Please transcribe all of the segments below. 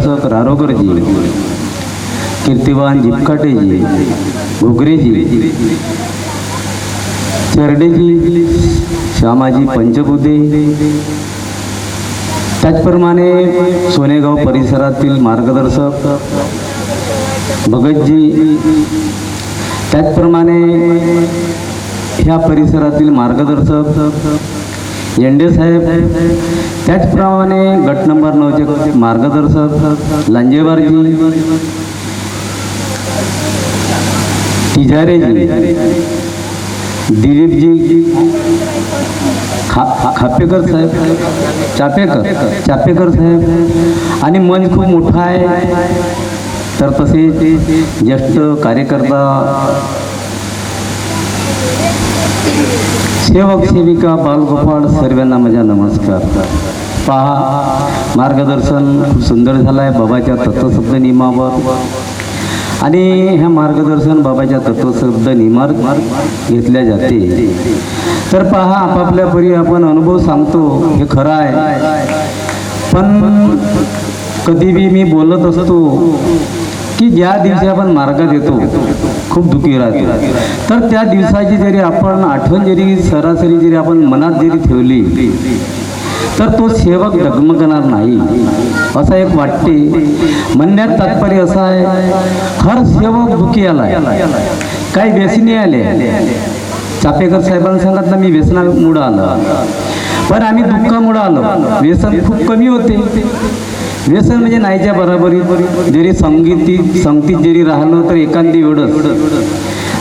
मार्गदर्शक रारोगरजी कीर्तिवान जिपकाटेजी घुगरेजी चरडेजी श्यामाजी पंचबुद्धे त्याचप्रमाणे सोनेगाव परिसरातील मार्गदर्शक भगतजी त्याचप्रमाणे ह्या परिसरातील मार्गदर्शक येंडे साहेब त्याचप्रमाणे गट नंबर नऊचे मार्गदर्शक लांजेवारजी तिजारेजी दिलीपजी खा खापेकर साहेब चापेकर चापेकर साहेब आणि मंच खूप मोठा आहे. तर तसे ज्येष्ठ कार्यकर्ता सेवक सेविका बालगोपाळ सर्वांना माझा नमस्कार. पहा मार्गदर्शन खूप सुंदर झालं आहे बाबाच्या तत्वशब्द नियमावर. आणि ह्या मार्गदर्शन बाबाच्या तत्वशब्द निमार घेतल्या जाते. तर पहा आपापल्या परी आपण अनुभव सांगतो हे खरं आहे. पण कधी बी मी बोलत असतो की ज्या दिवशी आपण मार्गात येतो खूप दुःखी राहतो. तर त्या दिवसाची जरी आपण आठवण जरी सरासरी जरी आपण मनात जरी ठेवली तर तो सेवक डगमगणार नाही. असं एक वाटते. म्हणण्यात तात्पर्य असं आहे हर सेवक दुःखी आलाय. काही व्यसनी आले. चापेकर साहेबांना सांगितलं मी व्यसनामुळं आलं. पण आम्ही दुःखामुळं आलो. व्यसन खूप कमी होते. व्यसन म्हणजे नाहीच्या बराबरी. जरी संगीती संगतीत जरी राहिलो तर एखादी वेळच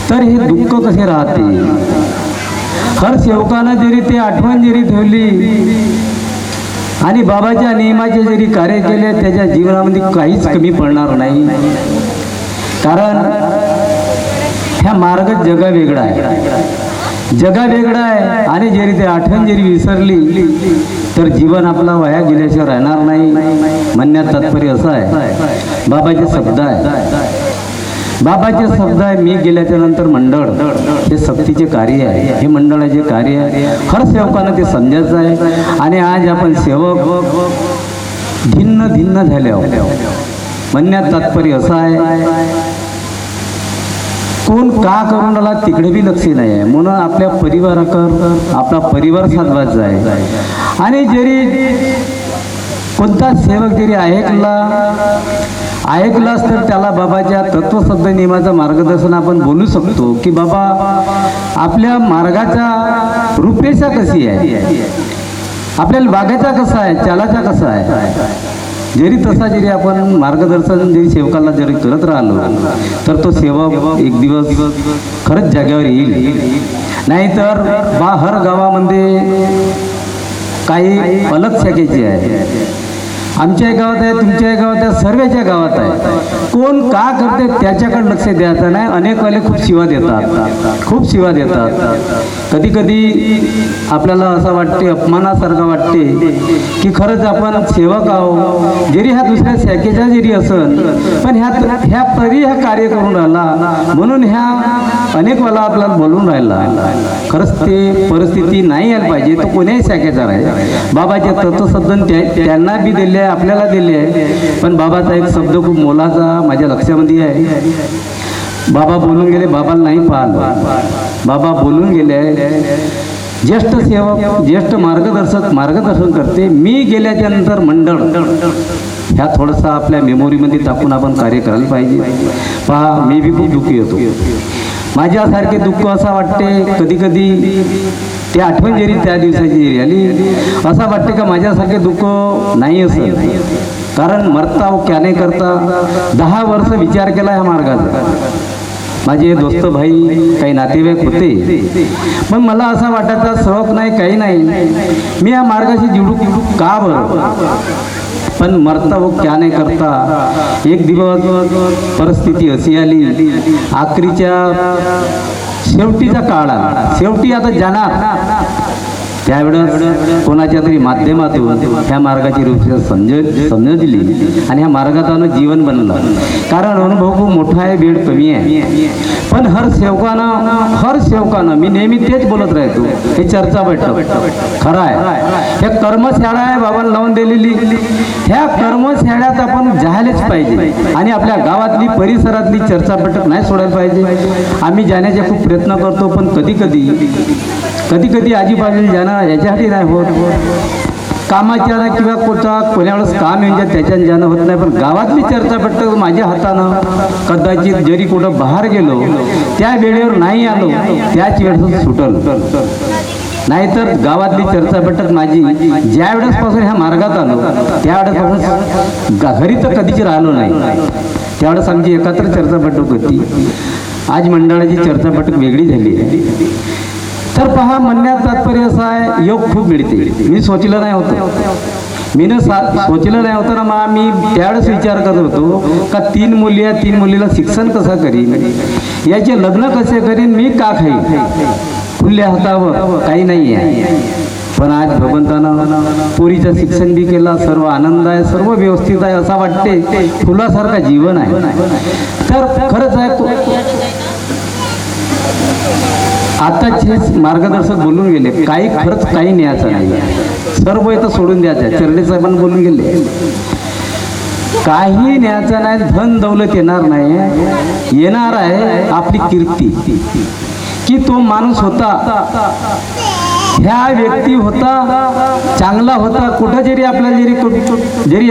तर हे दुःख कसे राहते? हर सेवकानं जरी ते आठवण जरी ठेवली आणि बाबाच्या नियमाचे जरी कार्य केले त्याच्या जीवनामध्ये काहीच कमी पडणार नाही. कारण ह्या मार्ग जगा वेगळा आहे. जगा वेगळा आहे आणि जरी ते आठवण जरी विसरली तर जीवन आपला वाया गेल्याशिवाय राहणार नाही. म्हणण्यात तात्पर्य असं आहे. बाबाचे शब्द आहे. बाबाचे शब्द आहे मी गेल्याच्यानंतर मंडळ. हे सक्तीचे कार्य आहे. हे मंडळाचे कार्य आहे. हर सेवकानं ते समजायचं आहे. आणि आज आपण सेवक भिन्न भिन्न झाले आहोत. म्हणण्यात तात्पर्य असं आहे. कोण का करून राहिला तिकडे बी लक्ष नाही आहे. म्हणून आपल्या परिवाराकर आपला परिवार साधवायचा आहे. आणि जरी कोणता सेवक जरी ऐकला ऐकलास तर त्याला बाबाच्या तत्वशब्द नियमाचं मार्गदर्शन आपण बोलू शकतो की बाबा आपल्या मार्गाचा रूपरेषा कशी आहे? आपल्याला बागेचा कसा आहे? चालाचा कसा आहे? जरी तसा जरी आपण मार्गदर्शन जरी सेवकाला जरी करत राहिलो तर तो सेवक एक दिवस खरंच जागेवर येईल. नाहीतर बा हर गावामध्ये काही अलग शाखेचे आहे. आमच्या गावात आहे तुमच्या गावात आहे सर्वेच्या गावात आहे. कोण का करते त्याच्याकडे लक्ष द्यायचं नाही. अनेक वाले खूप शिवा देतात. खूप शिवा देतात. कधी कधी आपल्याला असं वाटते अपमानासारखं वाटते की खरंच आपण सेवक आहो जरी ह्या दुसऱ्या शाखेच्या जरी असन पण ह्या ह्या तरी ह्या कार्य करून राहिला. म्हणून ह्या अनेक वाला आपल्याला बोलून राहिला. खरंच ते परिस्थिती नाही यायला पाहिजे. तो कोण्याही शाखेचा राहील. बाबाचे तत्वसद्धन त्या त्यांना बी दिले आपल्याला दिले आहे. पण बाबाचा एक शब्द खूप मोलाचा माझ्या लक्षामध्ये आहे. बाबा बोलून गेले बाबाला नाही पाहत. बाबा बोलून गेले ज्येष्ठ सेवक ज्येष्ठ मार्गदर्शक मार्गदर्शन करते. मी गेल्याच्यानंतर मंडळ. ह्या थोडंसं आपल्या मेमोरीमध्ये टाकून आपण कार्य करायला पाहिजे. पहा मी बी खूप दुःखी होतो. माझ्यासारखे दुःख असं वाटते कधी कधी ते आठवण जरी त्या दिवसाची. जरी आली असं वाटते का माझ्यासारखे दुःख नाही असं. कारण मरता व क्या नाही करता दहा वर्ष विचार केला ह्या मार्गाचा माझे दोस्त भाई काही नातेवाईक होते. पण मला असं वाटायचं सवक नाही काही नाही. मी या मार्गाशी जिडू का बरं? पण मरता वो क्या नाही करता? एक दिवस परिस्थिती अशी आली. आखरीच्या शेवटीचा काळ. शेवटी आता जाणार त्यावेळेस कोणाच्या तरी माध्यमातून ह्या मार्गाची रूप समज समजली आणि ह्या मार्गात जीवन बनलं. कारण अनुभव खूप मोठा आहे वेळ कमी आहे. पण हर सेवकानं हर सेवकानं मी नेहमी तेच बोलत राहतो हे चर्चा बैठक. खरं आहे. ह्या कर्मशाळा आहे बाबांना लावून दिलेली. ह्या कर्मशाळ्यात आपण जायलाच पाहिजे. आणि आपल्या गावातली परिसरातली चर्चा बैठक नाही सोडायला पाहिजे. आम्ही जाण्याचे खूप प्रयत्न करतो पण कधी कधी कधी कधी आजीबाजूला जाणं याच्यासाठी नाही होत. कामाच्या किंवा कोणता कोणावेळेस काम येऊन जात त्याच्यानं जाणं होत नाही. पण गावातली चर्चा बैठक माझ्या हातानं कदाचित जरी कुठं बाहेर गेलो त्या वेळेवर नाही आलो त्याच वेळेस सुटल. नाहीतर गावातली चर्चा पटत माझी ज्या वेळेसपासून ह्या मार्गात आलो त्यावेळेसपासून गा- घरी तर कधीच राहिलो नाही. त्यावेळेस आमची एकत्र चर्चा बैठक होती. आज मंडळाची चर्चा वेगळी झाली. अक्षर तर पहा म्हणण्यात तात्पर्य असं आहे योग खूप मिळते. मी सोचलं नाही होतं. मी सा सोचलं नाही होतं ना मग मी त्यावेळेस विचार करत होतो का तीन मुली आहे तीन मुलीला शिक्षण कसं करीन? याचे लग्न कसे करीन मी का खाईन? खुल्या हातावर काही नाही आहे पण आज भगवंतानं पोरीचं शिक्षण बी केला सर्व आनंद आहे सर्व व्यवस्थित आहे असं वाटते फुलासारखं जीवन आहे. तर खरंच आहे आता जे मार्गदर्शक बोलून गेले काही खरंच काही न्यायचं नाही. सर्व इथं सोडून द्यायचं चिरडे साहेबांना बोलून गेले. काही न्यायचं नाही धन दौलत येणार नाही. येणार आहे आपली कीर्ती. की तो माणूस होता ह्या व्यक्ती होता चांगला होता कुठं जरी आपल्याला जरी जरी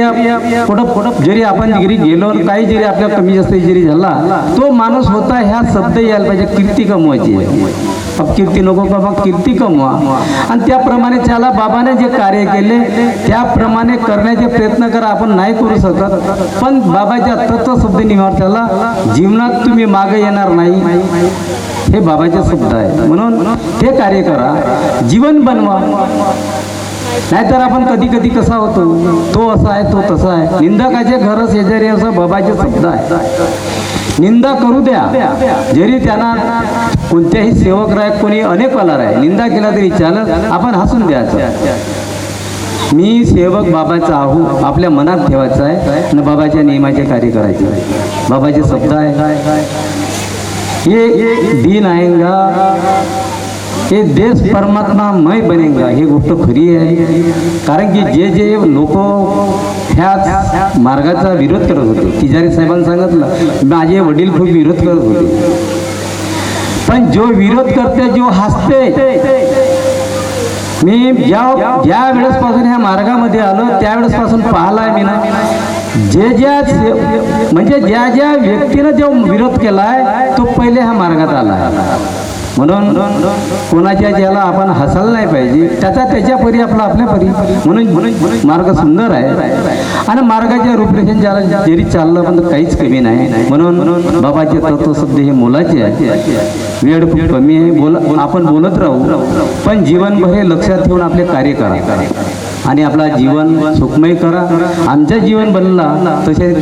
कुठं जरी आपण जरी गेलो काही जरी आपल्या कमी जास्त जरी झाला तो माणूस होता ह्या शब्द यायला पाहिजे कीर्ती कमवायची. आहे. कीर्ती नको बाबा कीर्ती कमवा. आणि त्याप्रमाणे त्याला बाबाने जे कार्य केले त्याप्रमाणे करण्याचे प्रयत्न करा आपण नाही करू शकत. पण बाबाच्या तत्व शब्द निवार त्याला. जीवनात तुम्ही मागे येणार नाही. हे बाबाचे शब्द आहे. म्हणून हे कार्य करा. जीवन बनवा. नाहीतर आपण कधी कधी कसा होतो? तो असा आहे तो तसा आहे. निंदकाचे घर शेजारी असं बाबाचे शब्द आहे. निंदा करू द्या. जरी त्यांना कोणत्याही सेवक राय कोणी अनेक कलर आहे निंदा केला तरी चालत आपण हसून द्यायचं मी सेवक बाबाचा आहो आपल्या मनात ठेवायचा आहे आणि बाबाच्या नियमाचे कार्य करायचे. आहे. बाबाचे शब्द आहे. ये दिन आएगा हे देश परमात्मा मय बनेगा. ही गोष्ट खरी आहे. कारण की जे जे लोक ह्या मार्गाचा विरोध करत होते. तिजारी साहेबांनी सांगितलं माझे वडील खूप विरोध करत होते. पण जो विरोध करते जो हसते मी ज्या ज्या वेळेसपासून ह्या मार्गामध्ये आलो त्यावेळेसपासून पाहिलाय मी ना जे ज्या म्हणजे ज्या ज्या व्यक्तीनं जो विरोध केलाय तो पहिले ह्या मार्गात आला म्हणून कोणाच्या ज्याला आपण हसायला नाही पाहिजे त्याचा त्याच्या परी आपला आपल्या परी. म्हणून म्हणून मार्ग सुंदर आहे. आणि मार्गाच्या रूपरेषेने ज्याला जरी चाललं पण काहीच कमी नाही. म्हणून बाबाचे तत्व शब्द हे मुलाचे आहे. वेळ खूप कमी आहे. बोल आपण बोलत राहू पण जीवनभर हे लक्षात ठेवून आपले कार्य करा. आणि आपला जीवन सुखमय करा. आमचं जीवन बनला तसे